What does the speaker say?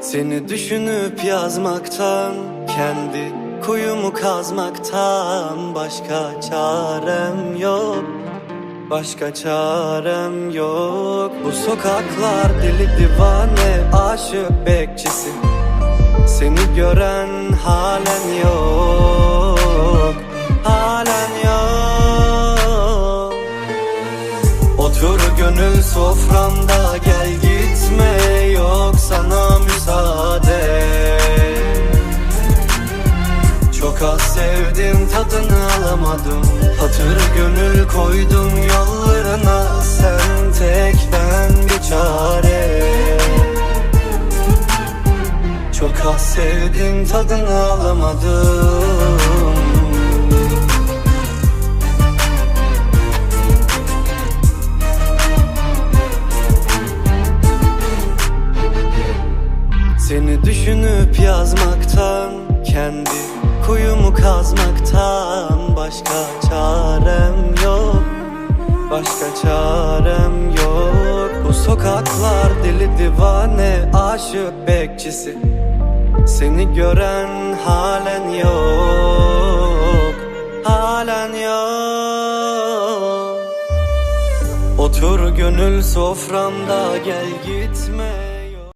Seni düşünüp yazmaktan Kendi kuyumu kazmaktan Başka çarem yok. Başka çarem yok. Bu sokaklar deli divane Aşık bekçisi. Seni gören halen yok Halen yok. Otur gönül soframda gel gitme Az sevdim tadını alamadım. Hatır gönül koydum yollarına. Sen tek ben bir çare. Çok az sevdim tadını alamadım. Seni düşünüp yazmaktan Kendi kuyumu kazmaktan Başka çarem yok. Başka çarem yok. Bu sokaklar deli divane Aşık bekçisi. Seni gören halen yok Halen yok. Otur gönül soframda gel gitme